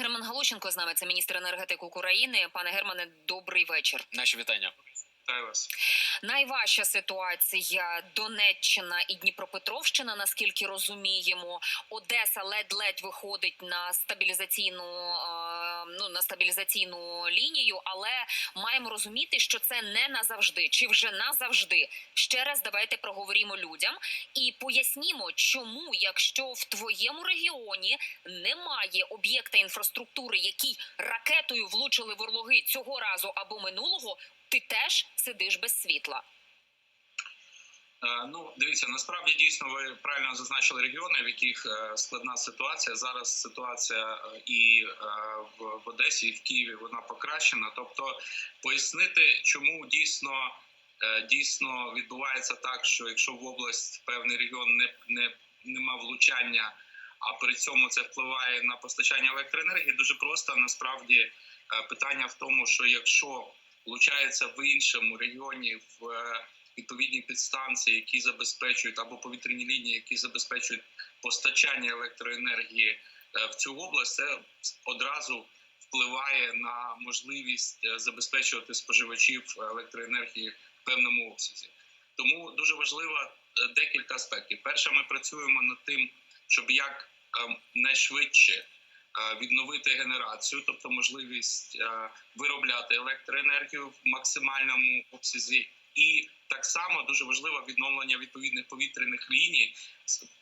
Герман Галущенко з нами це міністр енергетики України. Пане Германе, добрий вечір. Наші вітання. Найважча ситуація Донеччина і Дніпропетровщина, наскільки розуміємо, Одеса ледь-ледь виходить на стабілізаційну е, ну на стабілізаційну лінію, але маємо розуміти, що це не назавжди, чи вже назавжди. Ще раз давайте проговоримо людям і пояснімо, чому, якщо в твоєму регіоні немає об'єкта інфраструктури, який ракетою влучили в орлоги цього разу або минулого, ти теж сидиш без світла. Е, Ну, дивіться, насправді дійсно ви правильно зазначили регіони, в яких е, складна ситуація. Зараз ситуація е, і в Одесі, і в Києві вона покращена. Тобто, пояснити, чому дійсно дійсно відбувається так, що якщо в область певний регіон не, не нема влучання, а при цьому це впливає на постачання електроенергії, дуже просто насправді питання в тому, що якщо влучається в іншому регіоні в е, відповідні підстанції, які забезпечують або повітряні лінії, які забезпечують постачання електроенергії е, в цю область, це одразу впливає на можливість е, забезпечувати споживачів електроенергії в певному обсязі. Тому дуже важливо декілька аспектів. Перше, ми працюємо над тим, щоб як е, найшвидше відновити генерацію, тобто можливість е, виробляти електроенергію в максимальному обсязі, і так само дуже важливо відновлення відповідних повітряних ліній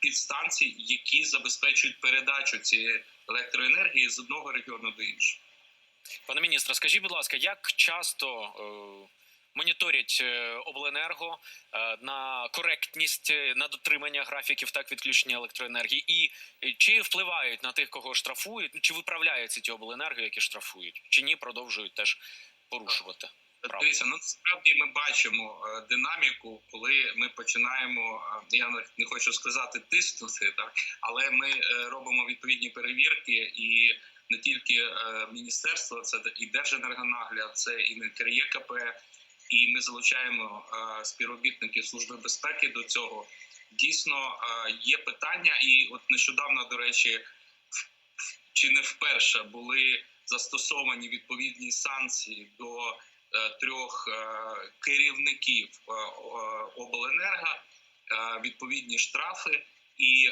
підстанцій, які забезпечують передачу цієї електроенергії з одного регіону до іншого. Пане міністре, скажіть, будь ласка, як часто е, моніторять е, обленерго е, на коректність, е, на дотримання графіків так відключення електроенергії, і чи впливають на тих, кого штрафують, чи виправляються ті обленерго, які штрафують, чи ні, продовжують теж порушувати? Дивіться, ну насправді ми бачимо динаміку, коли ми починаємо. Я не- не хочу сказати тиснути, так але ми робимо відповідні перевірки, і не тільки міністерство, це і Держенергонагляд, це і НКРЄКП, і ми залучаємо е, співробітників служби безпеки до цього. Дійсно е, є питання, і от нещодавно, до речі, чи не вперше були застосовані відповідні санкції до е, трьох керівників обленерго, відповідні штрафи і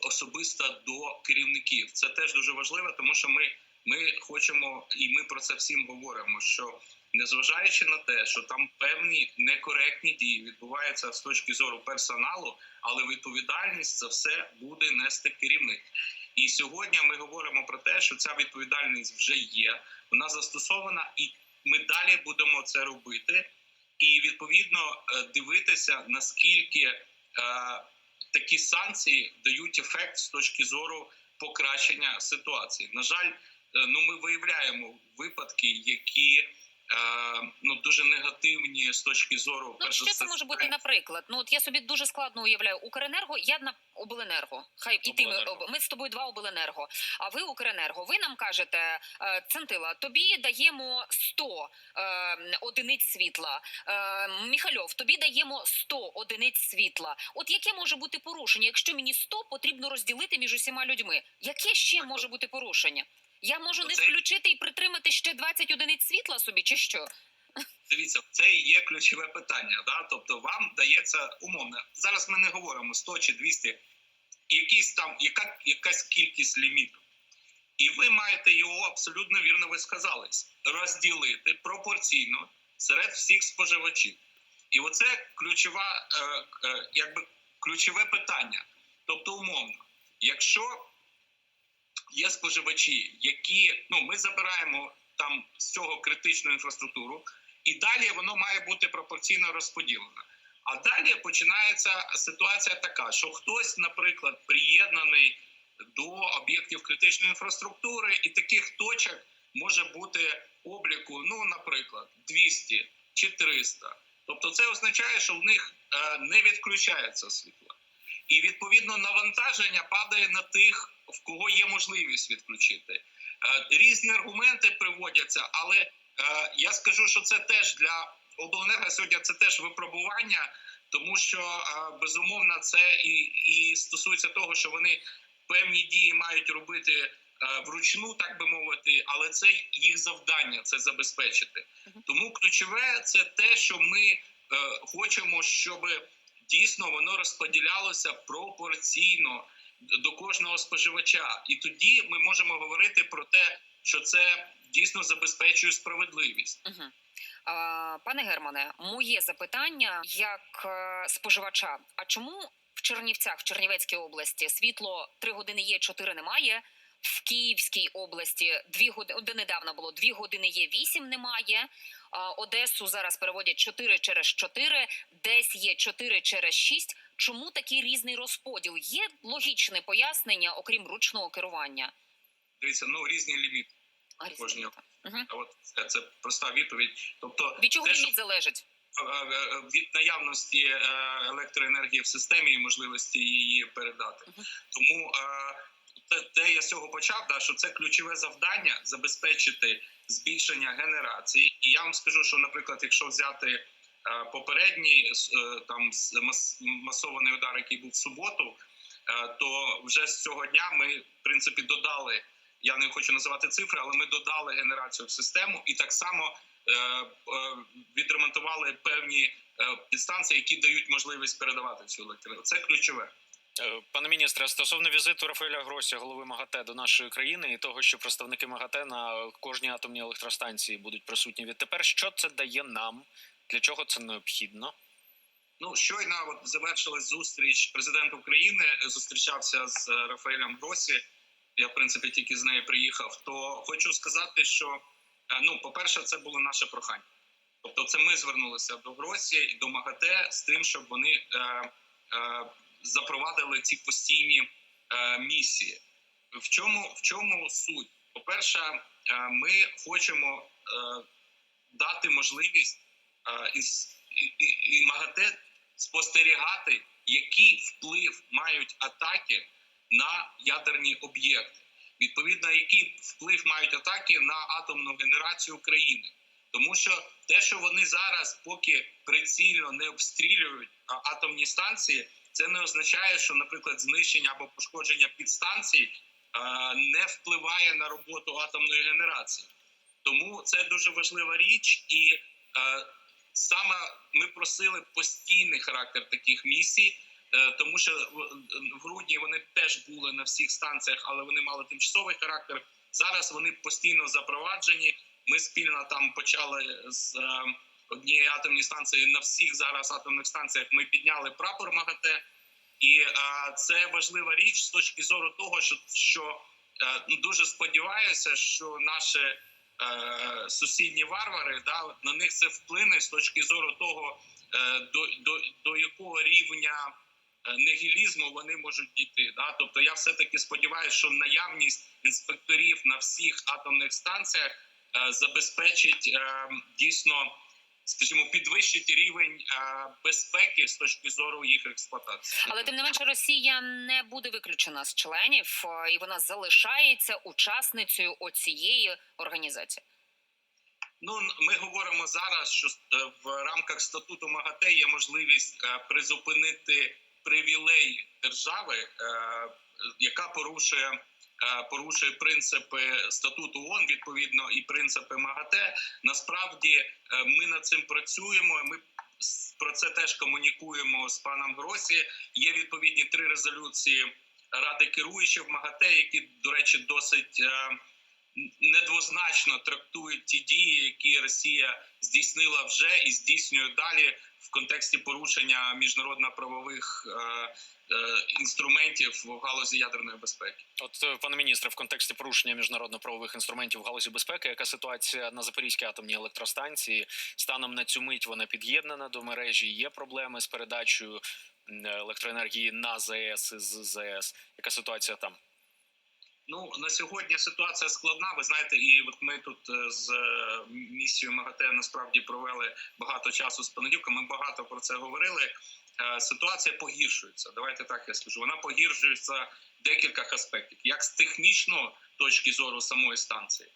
особисто до керівників. Це теж дуже важливо, тому що ми, ми хочемо і ми про це всім говоримо. Що незважаючи на те, що там певні некоректні дії відбуваються з точки зору персоналу, але відповідальність за все буде нести керівник. І сьогодні ми говоримо про те, що ця відповідальність вже є, вона застосована, і ми далі будемо це робити. І відповідно е, дивитися наскільки е, такі санкції дають ефект з точки зору покращення ситуації. На жаль, е, ну ми виявляємо випадки, які ну дуже негативні з точки зору Ну що це може бути, наприклад? Ну от я собі дуже складно уявляю Укренерго. Я на обленерго. Хай і ти ми, ми з тобою два обленерго. А ви Укренерго. Ви нам кажете, е, Центила, тобі даємо 100 е, одиниць світла. Е, Міхальов, тобі даємо 100 одиниць світла. От яке може бути порушення? Якщо мені 100 потрібно розділити між усіма людьми, яке ще може бути порушення? Я можу не включити і притримати ще 20 одиниць світла собі, чи що? Дивіться, це і є ключове питання. Да? Тобто вам дається умовно. Зараз ми не говоримо 100 чи 200, якісь там, яка, якась кількість ліміту. І ви маєте його абсолютно вірно ви сказались, розділити пропорційно серед всіх споживачів. І оце ключова, е, е, якби ключове питання. Тобто, умовно, якщо є споживачі, які ну ми забираємо там з цього критичну інфраструктуру, і далі воно має бути пропорційно розподілено. А далі починається ситуація така, що хтось, наприклад, приєднаний до об'єктів критичної інфраструктури, і таких точок може бути обліку, ну, наприклад, 200 чи 300. Тобто, це означає, що в них е, не відключається світло. І відповідно навантаження падає на тих, в кого є можливість відключити. Е, Різні аргументи приводяться, але я скажу, що це теж для обленерго сьогодні це теж випробування, тому що е, безумовно це і, і стосується того, що вони певні дії мають робити вручну, так би мовити, але це їх завдання це забезпечити. Тому ключове це те, що ми е, хочемо, щоб дійсно воно розподілялося пропорційно до кожного споживача, і тоді ми можемо говорити про те, що це дійсно забезпечує справедливість. Угу. Пане Германе, моє запитання як е, споживача. А чому в Чернівцях, в Чернівецькій області, світло 3 години є, 4 немає? В Київській області 2 години, де недавно було 2 години є, 8 немає. Одесу зараз переводять 4 через 4, десь є 4 через 6. Чому такий різний розподіл? Є логічне пояснення, окрім ручного керування? Дивіться, ну різні ліміти. Кожні. А От це, це проста відповідь. Тобто, Від чого те, що ліміт залежить? е, е, від наявності е, електроенергії в системі і можливості її передати. Тому е, те, те я з цього почав, да, що це ключове завдання забезпечити збільшення генерації. І я вам скажу, що, наприклад, якщо взяти е, попередній е, там с- масований удар, який був в суботу, е, то вже з цього дня ми в принципі додали. Я не хочу називати цифри, але ми додали генерацію в систему і так само е, е, відремонтували певні е, підстанції, які дають можливість передавати цю електроенергію. Це ключове. Е, Пане міністре, стосовно візиту Рафаеля Гросі, голови МАГАТЕ до нашої країни, і того, що представники МАГАТЕ на кожній атомній електростанції будуть присутні відтепер, що це дає нам? Для чого це необхідно? Ну щойно от завершилась зустріч. Президент України зустрічався з е, Рафаелем Гросі. Я в принципі тільки з нею приїхав. То хочу сказати, що е, ну, по-перше, це було наше прохання. Тобто, це ми звернулися до Гросі і до МАГАТЕ з тим, щоб вони е, е, запровадили ці постійні е, місії. В чому, в чому суть? По-перше, е, ми хочемо е, дати можливість і, і, МАГАТЕ спостерігати, який вплив мають атаки на ядерні об'єкти. Відповідно, який вплив мають атаки на атомну генерацію країни. Тому що те, що вони зараз поки прицільно не обстрілюють атомні станції, це не означає, що, наприклад, знищення або пошкодження підстанцій е, не впливає на роботу атомної генерації. Тому це дуже важлива річ, і е, саме ми просили постійний характер таких місій, е, тому що в- грудні вони теж були на всіх станціях, але вони мали тимчасовий характер. Зараз вони постійно запроваджені. Ми спільно там почали з е, однієї атомної станції на всіх зараз атомних станціях. Ми підняли прапор МАГАТЕ, і е, це важлива річ з точки зору того, що, що ну, дуже сподіваюся, що наші е, сусідні варвари да на них це вплине з точки зору того, е, до, до, до якого рівня е, нігілізму вони можуть дійти. Да? Тобто я все таки сподіваюся, що наявність інспекторів на всіх атомних станціях е, забезпечить е, дійсно. Скажімо, підвищити рівень е, безпеки з точки зору їх експлуатації. Але тим не менше Росія не буде виключена з членів, е, і вона залишається учасницею оцієї організації. Ну ми говоримо зараз, що е, в рамках статуту МАГАТЕ є можливість призупинити привілеї держави, яка порушує. Е, Порушує принципи статуту ООН, відповідно, і принципи МАГАТЕ. Насправді е, ми над цим працюємо. Ми про це теж комунікуємо з паном Гросі. Є відповідні три резолюції ради керуючих МАГАТЕ, які, до речі, досить недвозначно трактують ті дії, які Росія здійснила вже і здійснює далі в контексті порушення міжнародно-правових е, е, інструментів в галузі ядерної безпеки. От, е, пане міністре, в контексті порушення міжнародно-правових інструментів в галузі безпеки, яка ситуація на Запорізькій атомній електростанції станом на цю мить вона під'єднана до мережі. Є проблеми з передачею електроенергії на ЗАЕС із ЗАЕС. Яка ситуація там? Ну на сьогодні ситуація складна. Ви знаєте, і от ми тут е, з е, місією МАГАТЕ насправді провели багато часу з понеділка. Ми багато про це говорили. Е, Ситуація погіршується. Давайте так я скажу. Вона погіршується в декількох аспектів, як з технічної точки зору самої станції,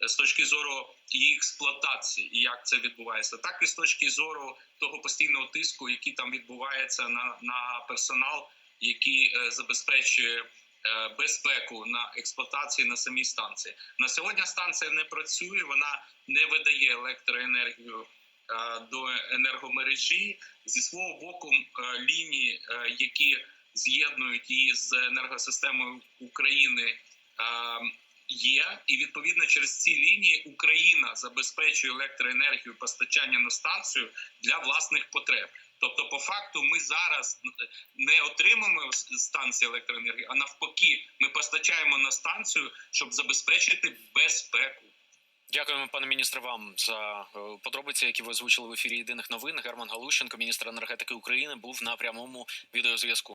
з точки зору її експлуатації і як це відбувається, так і з точки зору того постійного тиску, який там відбувається на, на персонал, який забезпечує безпеку на експлуатації на самій станції. На сьогодні станція не працює, вона не видає електроенергію е, до енергомережі. Зі свого боку, е, лінії, е, які з'єднують її з енергосистемою України, е, є, і відповідно через ці лінії Україна забезпечує електроенергію постачання на станцію для власних потреб. Тобто, по факту, ми зараз не отримуємо станції електроенергії, а навпаки, ми постачаємо на станцію, щоб забезпечити безпеку. Дякуємо, пане міністре, вам за е, подробиці, які ви озвучили в ефірі єдиних новин. Герман Галущенко, міністр енергетики України, був на прямому відеозв'язку.